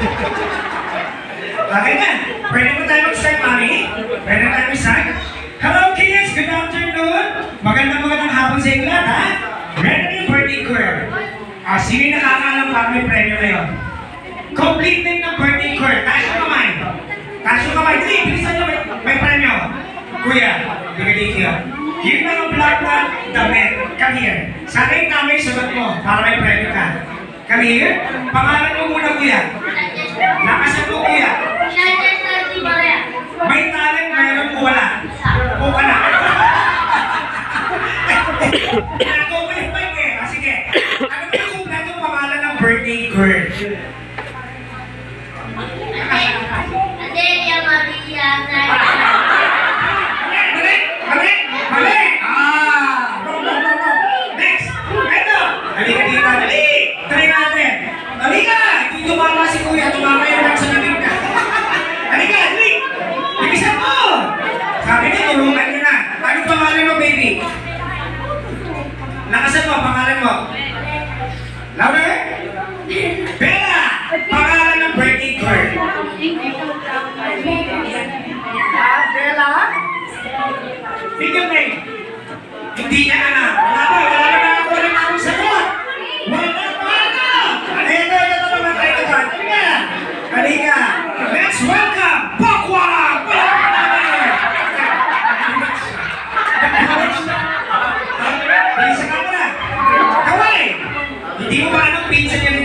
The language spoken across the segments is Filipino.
Okay na. Pwede mo tayo mag-start, mami? Pwede tayo mag-start? Hello, kids! Good afternoon! Magandang magandang hapon sa inyo lahat, ha? Na yung birthday girl? Ah, sino yung nakakaalam para may premyo ngayon? Complete name ng birthday girl. Taas yung kamay. Taas yung kamay. Dali, bilisan nyo. May, may premyo. Kuya, bigay dito yun. Lang ang black black damit. Come here. Sana yung tama yung sagot mo para may premyo ka. Come here. Pangalan mo muna, kuya. Birthday girl? Mali! Mali! Mali! Ah! Next! Ito! Halika dito, dali! Try natin! Halika! Hindi tumama si kuya, tumama yung lang sa lamig na. Halika, dali! Bilisan mo! Sabi niya, tulungan niyo na. Anong pangalan mo, baby? Lakasan mo, pangalan mo. Bella! Pangalan ng birthday girl. Ah, Bella? Bigyan name. Hindi niya alam. Wala pa, wala na nakakuha ng akong sagot. Wala pa na. Halika, ito na naman tayo ka. Halika. Halika. Let's welcome muna. Kaway! Hindi mo ba anong pinsa niya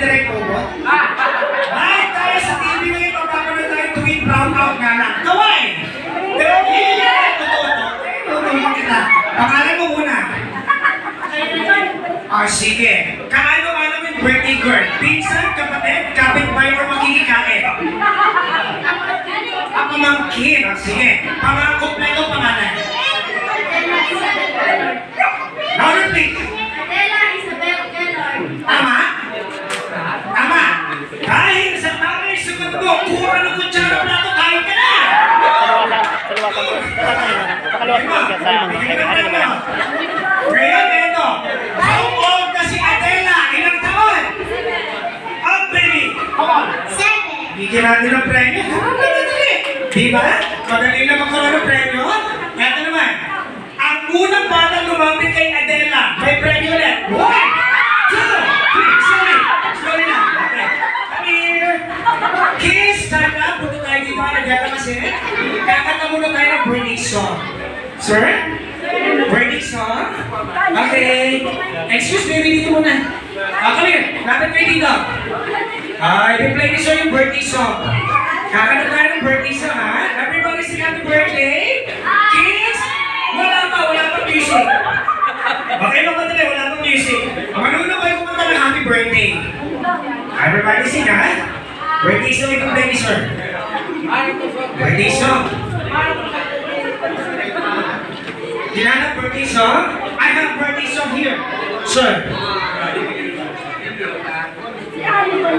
Ah, sige. Kaano-ano yung birthday girl? Pinsan, kapatid, kapitbahay o magiging kain? Ang pamangkin. Ah, sige. Pangalan kompleto pangalan. Louder please. Tama? Tama. Dahil sa tamang sagot mo, kura ng kutsara plato, kain ka na! Ngayon, ito. How old na si Adela? Ilang taon? Up, baby! Come on! Bigyan natin ng premyo. Di ba? Madali na magkaroon ng premyo. Ito naman. Ang unang batang lumapit kay Adela, may premyo ulit. One, two, three. Slowly. Slowly na. Okay. Come here. Kiss. Stand up. Punta tayo dito kay Adela kasi. Kakanta muna tayo ng birthday song. Sir? Birthday song? Okay. Excuse me, dito muna. Ah, come here. Lapit kayo dito. Ah, i-play ni yung birthday song. Kakanta tayo ng birthday song, ha? Everybody sing happy birthday. Kids, wala pa, wala pa music. Okay lang madali, wala pa music. Manuna kayo kumanta ng happy birthday. Everybody sing, ha? Birthday song itong play ni Sir. Birthday song. Dinanap birthday song? I have birthday song here. Sir.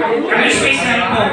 Kami space na lang po.